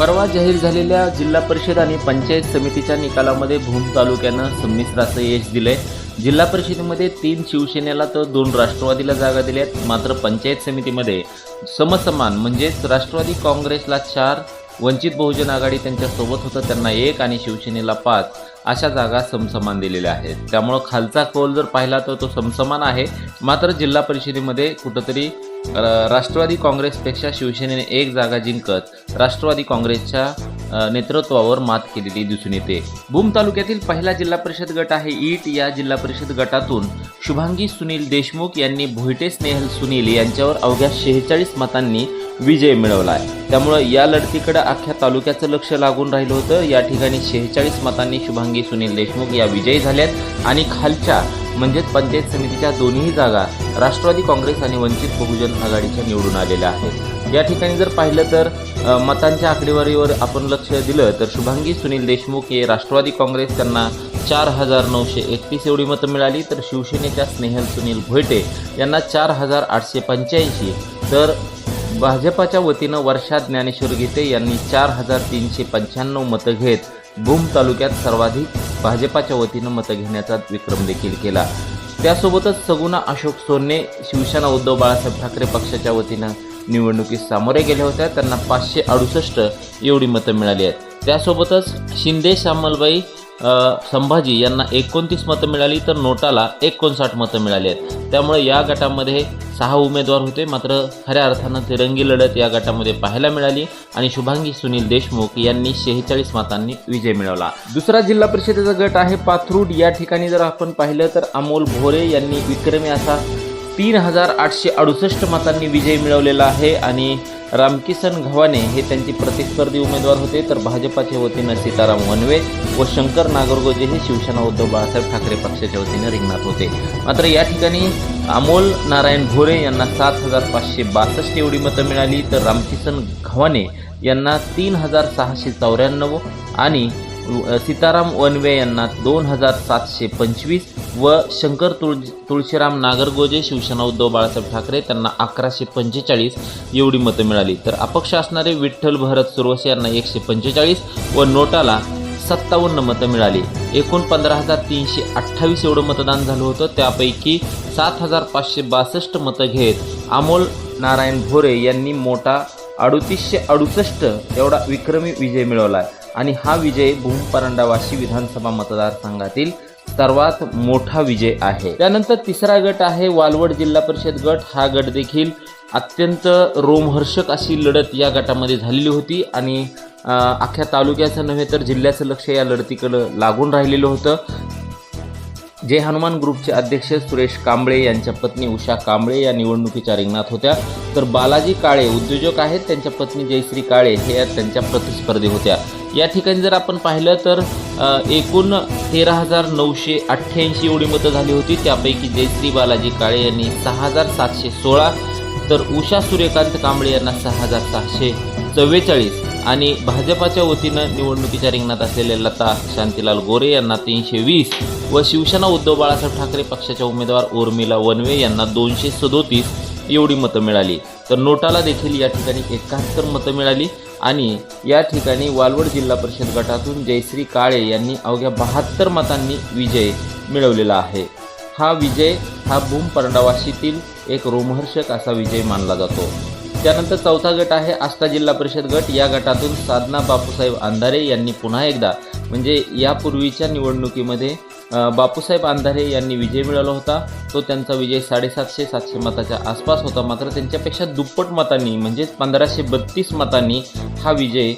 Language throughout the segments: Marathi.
परवा जाहीर झालेल्या जिल्हा परिषद आणि पंचायत समितीच्या निकालामध्ये भूम तालुक्यानं संमिश्र असं यश दिलंय. जिल्हा परिषदेमध्ये तीन शिवसेनेला तर दोन राष्ट्रवादीला जागा दिल्यात. मात्र पंचायत समितीमध्ये समसमान म्हणजेच राष्ट्रवादी काँग्रेसला चार वंचित बहुजन आघाडी त्यांच्यासोबत होतं त्यांना एक आणि शिवसेनेला पाच अशा जागा समसमान दिलेल्या आहेत. त्यामुळं खालचा कौल जर पाहिला तर तो समसमान आहे. मात्र जिल्हा परिषदेमध्ये कुठंतरी राष्ट्रवादी काँग्रेसपेक्षा शिवसेनेने एक जागा जिंकत राष्ट्रवादी काँग्रेसच्या नेतृत्वावर मात केलेली दिसून येते. भूम तालुक्यातील पहिला जिल्हा परिषद गट आहे ईट. या जिल्हा परिषद गटातून शुभांगी सुनील देशमुख यांनी भोईटे स्नेहल सुनील यांच्यावर अवघ्या शेहेचाळीस मतांनी विजय मिळवला आहे त्यामुळं या लढतीकडे अख्ख्या तालुक्याचं लक्ष लागून राहिलं होतं. या ठिकाणी शेहेचाळीस मतांनी शुभांगी सुनील देशमुख या विजयी झाल्यात आणि खालच्या म्हणजेच पंचायत समितीच्या दोन्ही जागा राष्ट्रवादी काँग्रेस आणि वंचित बहुजन आघाडीच्या निवडून आलेल्या आहेत. या ठिकाणी जर पाहिलं तर मतांच्या आकडेवारीवर आपण लक्ष दिलं तर शुभांगी सुनील देशमुख हे राष्ट्रवादी काँग्रेस त्यांना चार हजार नऊशे एकतीस एवढी मतं मिळाली. तर शिवसेनेच्या स्नेहल सुनील भोयटे यांना चार हजार आठशे पंच्याऐंशी. तर भाजपाच्या वतीनं वर्षा ज्ञानेश्वर गीते यांनी चार हजार तीनशे पंच्याण्णव मतं घेत भूम तालुक्यात सर्वाधिक भाजपाच्या वतीनं मतं घेण्याचा विक्रम देखील केला. त्यासोबतच सगुणा अशोक सोन्ने शिवसेना उद्धव बाळासाहेब ठाकरे पक्षाच्या वतीनं निवडणुकीस सामोरे गेल्या होत्या. त्यांना पाचशे अडुसष्ट एवढी मतं मिळाली आहेत. त्यासोबतच शिंदे श्यामलबाई संभाजी यांना एकोणतीस मतं मिळाली तर नोटाला एकोणसाठ मतं मिळाली आहेत. त्यामुळे या गटामध्ये सहा उमेदवार होते मात्र खऱ्या अर्थानं तिरंगी लढत या गटामध्ये पाहायला मिळाली आणि शुभांगी सुनील देशमुख यांनी शेहेचाळीस मतांनी विजय मिळवला. दुसरा जिल्हा परिषदेचा गट आहे पाथरूड. या ठिकाणी जर आपण पाहिलं तर अमोल भोरे यांनी विक्रमी असा तीन हजार आठशे अडुसष्ट मतांनी विजय मिळवलेला आहे आणि रामकिसन घवाने हे त्यांचे प्रतिस्पर्धी उमेदवार होते. तर भाजपाच्या वतीनं सीताराम वनवे व शंकर नागरगोजे हे शिवसेना उद्धव बाळासाहेब ठाकरे पक्षाच्या वतीनं रिंगणात होते. मात्र या ठिकाणी अमोल नारायण भोरे यांना सात हजार पाचशे बासष्ट एवढी मतं मिळाली. तर रामकिसन घवाने यांना तीन हजार सहाशे चौऱ्याण्णव आणि सीताराम वनवे यांना दोन हजार सातशे पंचवीस व शंकर तुळ तुळशीराम नागरगोजे शिवसेना उद्धव बाळासाहेब ठाकरे त्यांना अकराशे पंचेचाळीस एवढी मतं मिळाली. तर अपक्ष असणारे विठ्ठल भरत सुरवसे यांना एकशे पंचेचाळीस व नोटाला सत्तावन्न मतं मिळाली. एकूण पंधरा हजार तीनशे अठ्ठावीस एवढं मतदान झालं होतं. त्यापैकी सात हजार पाचशे बासष्ट मतं घेत अमोल नारायण भोरे यांनी मोठा अडुतीसशे अडुसष्ट एवढा विक्रमी विजय मिळवला आहे. आणि हा विजय भूम परांडावाशी विधानसभा मतदारसंघातील सर्वात मोठा विजय आहे. त्यानंतर तिसरा गट आहे वालवड जिल्हा परिषद गट. हा गट देखील अत्यंत रोमहर्षक अशी लढत या गटामध्ये झालेली होती आणि अख्ख्या तालुक्याचं नव्हे तर जिल्ह्याचं लक्ष या लढतीकडं लागून राहिलेलं होतं. जय हनुमान ग्रुपचे अध्यक्ष सुरेश कांबळे यांच्या पत्नी उषा कांबळे या निवडणुकीच्या रिंगणात होत्या. तर बालाजी काळे उद्योजक आहेत. त्यांच्या पत्नी जयश्री काळे हे त्यांच्या प्रतिस्पर्धी होत्या. या ठिकाणी जर आपण पाहिलं तर एकूण तेरा हजार नऊशे अठ्ठ्याऐंशी एवढी मतं झाली होती. त्यापैकी जयश्री बालाजी काळे यांनी सहा हजार सातशे सोळा तर उषा सूर्यकांत कांबळे यांना सहा हजार सहाशे चव्वेचाळीस आणि भाजपाच्या वतीनं निवडणुकीच्या रिंगणात असलेले लता शांतीलाल गोरे यांना तीनशे वीस व शिवसेना उद्धव बाळासाहेब ठाकरे पक्षाच्या उमेदवार उर्मिला वनवे यांना दोनशे सदोतीस एवढी मतं मिळाली. तर नोटाला देखील या ठिकाणी एकाहत्तर मतं मिळाली. आणि या ठिकाणी वालवड जिल्हा परिषद गटातून जयश्री काळे यांनी अवघ्या बहात्तर मतांनी विजय मिळवलेला आहे. हा विजय हा भूम परंडावाशीतील एक रोमहर्षक असा विजय मानला जातो. त्यानंतर चौथा गट आहे आस्था जिल्हा परिषद गट. या गटातून साधना बापूसाहेब अंधारे यांनी पुन्हा एकदा म्हणजे यापूर्वीच्या निवडणुकीमध्ये बापूसाहेब अंधारे यांनी विजय मिळवला होता. तो त्यांचा विजय साडेसातशे सातशे मताच्या आसपास होता. मात्र त्यांच्यापेक्षा दुप्पट मतांनी म्हणजेच पंधराशे बत्तीस मतांनी हा विजय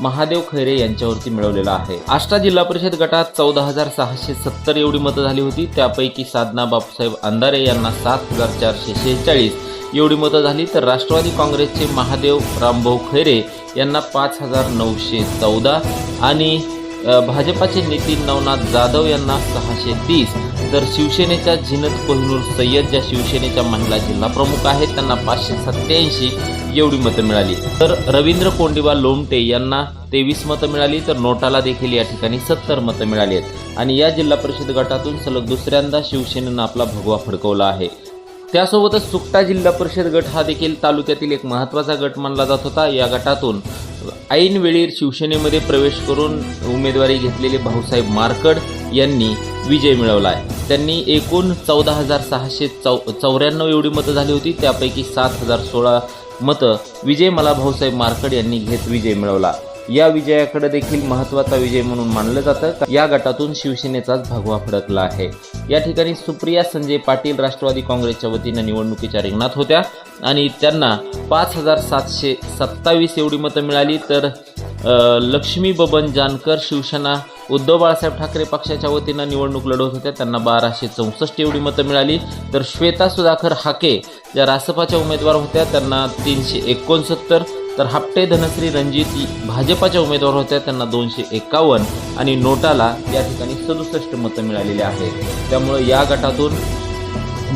महादेव खैरे यांच्यावरती मिळवलेला आहे. आष्टा जिल्हा परिषद गटात चौदा हजार सहाशे सत्तर एवढी मतं झाली होती. त्यापैकी साधना बापूसाहेब अंधारे यांना सात हजार चारशे शेहेचाळीस एवढी मतं झाली. तर राष्ट्रवादी काँग्रेसचे महादेव रामभाऊ खैरे यांना पाच हजार नऊशे चौदा आणि भाजपाचे नितीन नवनाथ जाधव यांना सहाशे तीस. तर शिवसेनेच्या झिनत कोहिनूर सय्यद ज्या शिवसेनेच्या महिला जिल्हा प्रमुख आहेत त्यांना पाचशे सत्त्याऐंशी एवढी मतं मिळाली. तर रवींद्र कोंडिबा लोमटे यांना तेवीस मतं मिळाली तर नोटाला देखील या ठिकाणी सत्तर मतं मिळाली आहेत. आणि या जिल्हा परिषद गटातून सलग दुसऱ्यांदा शिवसेनेनं आपला भगवा फडकवला आहे. त्यासोबतच सुकटा जिल्हा परिषद गट हा देखील तालुक्यातील एक महत्त्वाचा गट मानला जात होता. या गटातून ऐनवेळी शिवसेनेमध्ये प्रवेश करून उमेदवारी घेतलेले भाऊसाहेब मार्कड यांनी विजय मिळवला आहे त्यांनी एकूण चौदा हजार सहाशे चौ चौऱ्याण्णव एवढी मतं झाली होती. त्यापैकी सात हजार सोळा मतं विजय मला भाऊसाहेब मार्कड यांनी घेत विजय मिळवला. या विजयाकडे देखील महत्त्वाचा विजय म्हणून मानलं जातं. या गटातून शिवसेनेचाच भगवा फडकला आहे. या ठिकाणी सुप्रिया संजय पाटील राष्ट्रवादी काँग्रेसच्या वतीनं निवडणुकीच्या रिंगणात होत्या. आणि त्यांना पाच हजार सातशे सत्तावीस एवढी मतं मिळाली. तर लक्ष्मी बबन जानकर शिवसेना उद्धव बाळासाहेब ठाकरे पक्षाच्या वतीनं निवडणूक लढवत होत्या. त्यांना बाराशे चौसष्ट एवढी मतं मिळाली. तर श्वेता सुधाकर हाके ज्या रासपाच्या उमेदवार होत्या त्यांना तीनशे एकोणसत्तर. तर हापटे धनश्री रणजित भाजपाच्या उमेदवार होत्या त्यांना दोनशे एकावन्न आणि नोटाला या ठिकाणी सदुसष्ट मतं मिळालेली आहेत. त्यामुळे या गटातून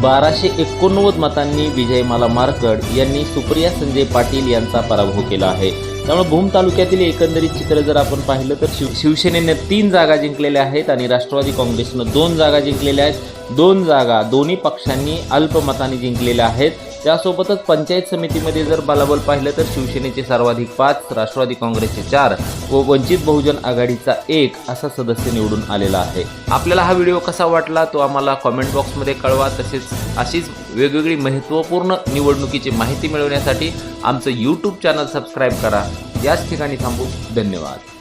बाराशे एकोणनव्वद मतांनी विजयमाला मारकड यांनी सुप्रिया संजय पाटील यांचा पराभव केला आहे. त्यामुळे भूम तालुक्यातील एकंदरीत चित्र जर आपण पाहिलं तर शिव शिवसेनेने तीन जागा जिंकलेल्या आहेत आणि राष्ट्रवादी काँग्रेसनं दोन जागा जिंकलेल्या आहेत. दोन जागा दोन्ही पक्षांनी अल्पमताने जिंकलेल्या आहेत. त्यासोबतच पंचायत समितीमध्ये जर बलाबल पाहिलं तर शिवसेनेचे सर्वाधिक पाच राष्ट्रवादी काँग्रेसचे चार व वंचित बहुजन आघाडीचा एक असा सदस्य निवडून आलेला आहे. आपल्याला हा व्हिडिओ कसा वाटला तो आम्हाला कॉमेंट बॉक्समध्ये कळवा. तसेच अशीच वेगवेगळी महत्त्वपूर्ण निवडणुकीची माहिती मिळवण्यासाठी आमचं यूट्यूब चॅनल सबस्क्राईब करा. याच ठिकाणी थांबू. धन्यवाद.